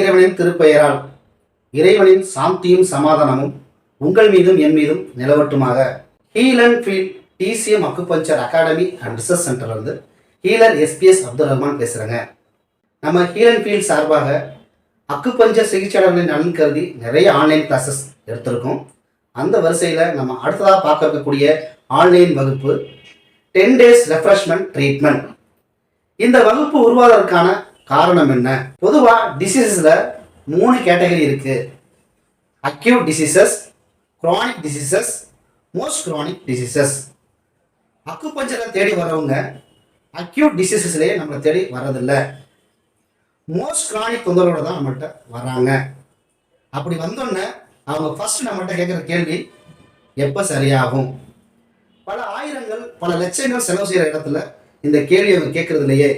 இறைவனின் திருப்பெயரால் இறைவனின் சாந்தியும் சமாதானமும் உங்கள் மீதும் என் மீதும் நிலவட்டுமாக. Heal and feel TCM acupuncture academy and research சென்டர்லேருந்து ஹீலர் எஸ்பிஎஸ் அப்துல் ரஹ்மான் பேசுகிறேங்க நம்ம ஹீல் அண்ட் ஃபீல் சார்பாக அக்குபஞ்சர் சிகிச்சையாளர்களின் நலன் கருதி நிறைய ஆன்லைன் கிளாஸஸ் எடுத்திருக்கோம். அந்த வரிசையில் நம்ம அடுத்ததாக பார்க்க இருக்கக்கூடிய ஆன்லைன் வகுப்பு டென் டேஸ் ரெஃப்ரெஷ்மெண்ட் ட்ரீட்மெண்ட் இந்த வகுப்பு உருவாவதற்கான காரணம் என்ன? பொதுவாக டிசீசஸில் மூணு கேட்டகரி இருக்கு. Acute diseases chronic diseases most chronic diseases அக்குபஞ்சரை தேடி வர்றவங்க அக்யூட் டிசீசஸ்லேயே நம்மளை தேடி வரதில்லை மோஸ்ட் க்ரானிக் தொந்தரவோட தான் நம்மள்கிட்ட வர்றாங்க. அப்படி வந்தோடனே அவங்க ஃபர்ஸ்ட் நம்மகிட்ட கேட்குற கேள்வி எப்போ சரியாகும்? பல ஆயிரங்கள் பல லட்சங்கள் செலவு செய்கிற இடத்துல இந்த கேள்வி அவங்க கேட்குறதுலையே இல்லையே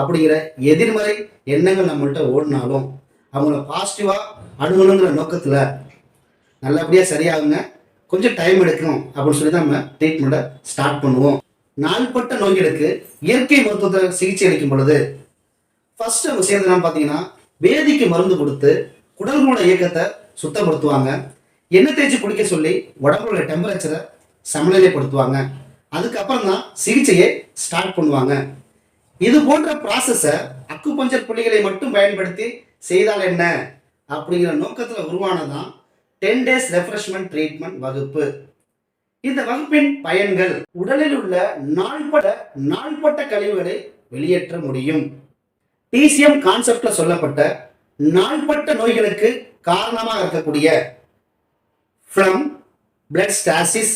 அப்படிங்கிற எதிர்மறை எண்ணங்கள் நம்மள்கிட்ட ஓடினாலும் அவங்கள பாசிட்டிவாக அணுகணுங்கிற நோக்கத்தில் நல்லபடியாக சரியாகுங்க. கொஞ்சம் டைம் எடுக்கும் அப்படின்னு சொல்லி தான் நம்ம ட்ரீட்மெண்ட்டை ஸ்டார்ட் பண்ணுவோம். நாள்பட்ட நோய்களுக்கு இயற்கை மருத்துவத்தை சிகிச்சை அளிக்கும் பொழுது ஃபர்ஸ்ட் அவங்க செய்யறது என்னன்னு பார்த்தீங்கன்னா வேதிக்கு மருந்து கொடுத்து குடல்களோட இயக்கத்தை சுத்தப்படுத்துவாங்க. எண்ணெய் தேய்ச்சி குடிக்க சொல்லி உடம்புடைய டெம்பரேச்சரை சமநிலைப்படுத்துவாங்க. அதுக்கப்புறம் தான் சிகிச்சையை ஸ்டார்ட் பண்ணுவாங்க. இது போன்ற ப்ராசஸை அக்குபஞ்சர் புள்ளிகளை மட்டும் பயன்படுத்தி செய்தால் என்ன? அப்படிங்கிற நோக்கத்தில் உருவானதான் டென் டேஸ் ரெஃப்ரெஷ்மெண்ட் ட்ரீட்மெண்ட் வகுப்பு. இந்த வகுப்பின் பயன்கள் உடலில் உள்ள நாள்பட்ட நாள்பட்ட கழிவுகளை வெளியேற்ற முடியும். டிசிஎம் கான்செப்ட்ல சொல்லப்பட்ட நாள்பட்ட நோய்களுக்கு காரணமாக இருக்கக்கூடிய phlegm blood stasis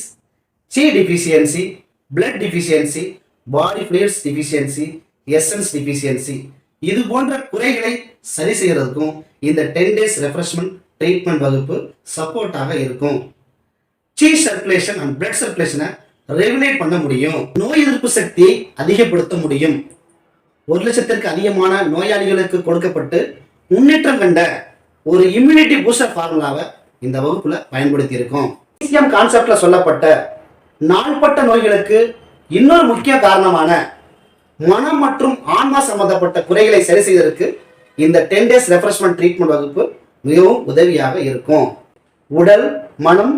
qi deficiency blood deficiency body fluids deficiency essence deficiency இது போன்ற குறைகளை சரி செய்யறதுக்கும் இந்த டென் டேஸ் ரெஃப்ரெஷ்மெண்ட் ட்ரீட்மெண்ட் வகுப்பு சப்போர்ட்டாக இருக்கும். சி சர்க்குலேஷன் அண்ட் பிளட் சர்க்குலேஷனை ரெகுலேட் பண்ண முடியும். நோய் எதிர்ப்பு சக்தியை அதிகப்படுத்த முடியும். ஒரு லட்சத்திற்கு அதிகமான நோயாளிகளுக்கு கொடுக்கப்பட்டு முன்னேற்றம் கண்ட ஒரு இம்யூனிட்டி பூஸ்டர் ஃபார்முலாவை இந்த வகுப்புல பயன்படுத்தி இருக்கோம் பிசிஎம் கான்செப்ட்ல சொல்லப்பட்ட நாள்பட்ட நோய்களுக்கு இன்னொரு முக்கிய காரணமான மனம் மற்றும் ஆன்மா சம்பந்தப்பட்ட குறைகளை சரி செய்வதற்கு இந்த டென் டேஸ் ரெஃப்ரெஷ்மெண்ட் ட்ரீட்மெண்ட் வகுப்பு மிகவும் உதவியாக இருக்கும். உடல் மனம்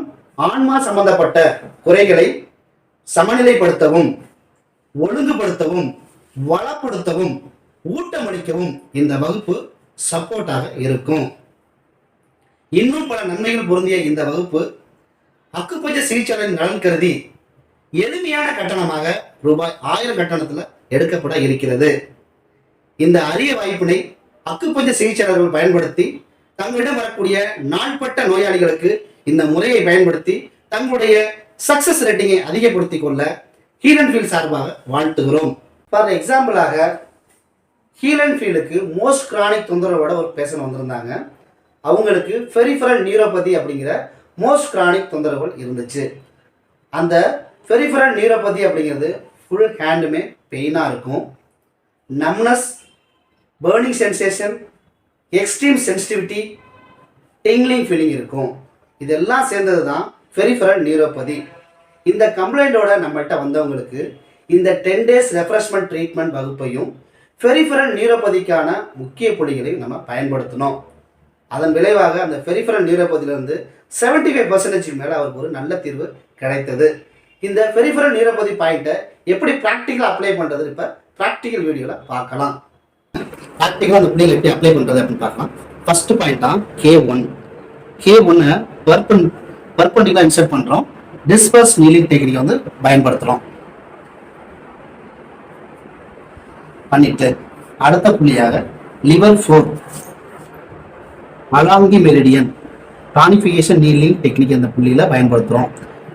ஆன்மா சம்பந்தப்பட்ட குறைகளை சமநிலைப்படுத்தவும் ஒழுங்குபடுத்தவும் வளப்படுத்தவும் ஊட்டமளிக்கவும் இந்த வகுப்பு சப்போர்ட்டாக இருக்கும். இன்னும் பல நன்மைகள் பொருந்திய இந்த வகுப்பு அக்குப்பஞ்ச சிகிச்சையாளரின் நலன் கருதி எளிமையான கட்டணமாக ரூபாய் ஆயிரம் கட்டணத்தில் எடுக்கப்பட இருக்கிறது. இந்த அரிய வாய்ப்பினை அக்குப்பஞ்ச சிகிச்சையாளர்கள் பயன்படுத்தி தங்களிடம் வரக்கூடிய நாள்பட்ட நோயாளிகளுக்கு இந்த முறையை பயன்படுத்தி தங்களுடைய சக்சஸ் ரேட்டிங்கை அதிகப்படுத்திக் கொள்ள ஹீல் அண்ட் ஃபீல் சார்பாக வாழ்த்துகிறோம். ஃபார் எக்ஸாம்பிளாக ஹீல் அண்ட் ஃபீலுக்கு மோஸ்ட் கிரானிக் தொந்தரவோட ஒரு பேஷண்ட் வந்திருந்தாங்க. அவங்களுக்கு ஃபெரிஃபரல் நியூரோபதி அப்படிங்கிற மோஸ்ட் கிரானிக் தொந்தரவுகள் இருந்துச்சு. அந்த ஃபெரிஃபரல் நியூரோபதி அப்படிங்கிறது ஃபுல் ஹேண்டுமே பெயினாக இருக்கும். Numbness burning sensation extreme sensitivity tingling feeling இருக்கும். இதெல்லாம் சேர்ந்தது தான் ஃபெரிஃபரல் நியூரோபதி இந்த கம்ப்ளைண்ட்டோட நம்மகிட்ட வந்தவங்களுக்கு இந்த டென் டேஸ் ரெஃப்ரெஷ்மெண்ட் ட்ரீட்மெண்ட் வகுப்பையும் ஃபெரிஃபரல் நியூரோபதிக்கான முக்கிய புள்ளிகளையும் நம்ம பயன்படுத்தணும். அதன் விளைவாக அந்த ஃபெரிஃபரல் நியூரோபதியிலிருந்து செவன்ட்டி ஃபைவ் பர்சன்டேஜ் மேலே அவருக்கு ஒரு நல்ல தீர்வு கிடைத்தது. இந்த பெரிஃபரல் நியூரோபதி பாயிண்ட்டை எப்படி ப்ராக்டிக்கலாக அப்ளை பண்ணுறது இப்போ ப்ராக்டிக்கல் வீடியோவில் பார்க்கலாம். ப்ராக்டிக்கலாக அந்த பிள்ளைகளை எப்படி அப்ளை பண்ணுறது அப்படின்னு பார்க்கலாம். ஃபர்ஸ்ட் பாயிண்ட் தான் கே ஒன் கே ஒன்னை பர்பன் பர்பண்டிகுலர் இன்சர்ட் பண்ணுறோம் டிஸ்பர்ஸ் நீலிங் டெக்னிக் வந்து பயன்படுத்துகிறோம் பண்ணிட்டு அடுத்த புள்ளியாக லிவர் ஃபோர் மலாங்கி மெரிடியன் கானிஃபிகேஷன் நீலிங் டெக்னிக் அந்த புள்ளியில் பயன்படுத்துகிறோம்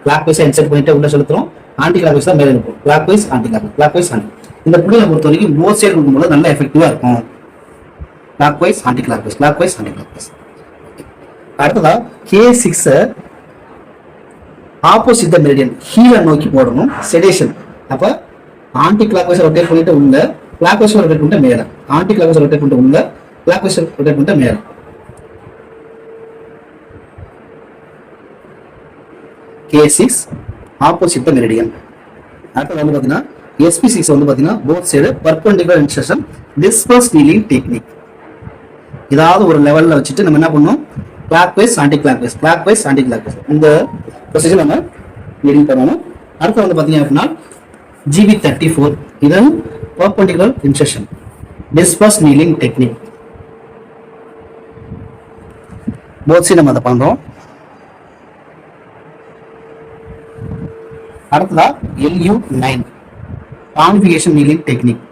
கிளாக் வைஸ் இன்சர்ட் பண்ணிட்டு உள்ள செலுத்துறோம். ஆன்டி கிளாக் வைஸ் தான் மேலே இருக்கும் clockwise anti clock clockwise anti இந்த புள்ளியை பொறுத்த வரைக்கும் போத் சைடு கொடுக்கும்போது நல்லா எஃபெக்டிவாக இருக்கும். Clockwise anti clock wise clockwise anti clock wise அடுத்ததா K six opposite the meridian ஹீலை நோக்கி போடணும். செடேஷன் அப்ப ஆன்டி கிளாக் வைஸ் ரொட்டேட் பண்ணிட்டு உள்ள கிளாக் வைஸ் ரொட்டேட் பண்ணிட்டு மேலே. ஆன்டி கிளாக் வைஸ் ரொட்டேட் பண்ணிட்டு உள்ள கிளாக் வைஸ் ரொட்டேட் பண்ணிட்டு மேலே. K six opposite the meridian அடுத்தது வந்து பார்த்தீங்கன்னா எஸ்பி சிக்ஸ் வந்து பார்த்தீங்கன்னா both side perpendicular instruction disperse needling technique ஏதாவது ஒரு லெவலில் வச்சுட்டு நம்ம என்ன பண்ணணும்? Clockwise anti clock wise clockwise anti clock wise இந்த ப்ரொசீஜர் நம்ம ரீடிங் பண்ணணும். அடுத்து வந்து பார்த்தீங்க அப்படின்னா ஜிபி தேர்ட்டி ஃபோர் இது perpendicular instruction disperse needling technique போத்ஸி நம்ம அதை பண்ணுறோம் அடுத்ததா LU nine கான்ஃபிகேஷன் needling technique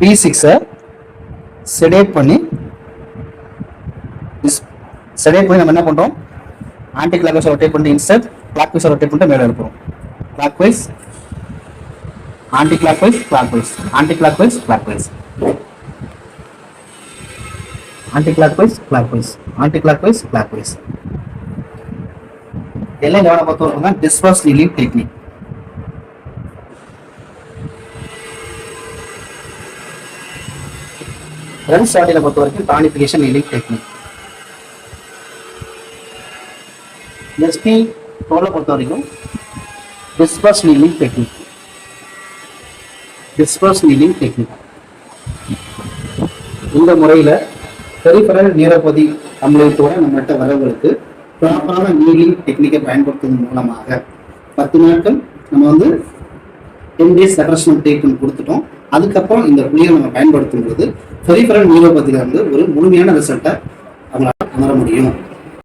B சிக்ஸை செடேட் பண்ணி செடேட் பண்ணி நம்ம என்ன பண்றோம் ஆன்டி கிளாக் வைஸ் ரொட்டேட் பண்ணி இன்ஸ்டர் கிளாக் வைஸ் ரொட்டேட் பண்ணிட்டு மேலே எழுப்புறோம் clockwise anti clockwise clockwise anti clockwise clockwise anti clockwise clockwise anti clockwise clockwise எல்லாம் கவனம் பொறுத்த வரைக்கும் டிஸ்பர்ஸ் நீலிங் டெக்னிக் ரெண்ட் ஸ்டார்டில் பொறுத்த வரைக்கும் டானிஃபிகேஷன் நீலிங் டெக்னிக் எஸ்பி டோலை பொறுத்த வரைக்கும் disperse needling technique disperse needling technique இந்த முறையில் பெரிஃபரல் நியூரோபதி அம்லயத்தோட நம்மகிட்ட வரவங்களுக்கு ப்ராப்பரான நீலிங் டெக்னிக்கை பயன்படுத்துவதன் மூலமாக பத்து நாட்கள் நம்ம வந்து டென் டேஸ் ரெஃப்ரெஷ்மெண்ட் ட்ரீட்மெண்ட் கொடுத்துட்டோம். அதுக்கப்புறம் இந்த புளியை நம்ம பயன்படுத்தும் பொழுது பெரிஃபரல் நியூரோபதியில வந்து ஒரு முழுமையான ரிசல்ட்டை அவங்களால உணர முடியும்.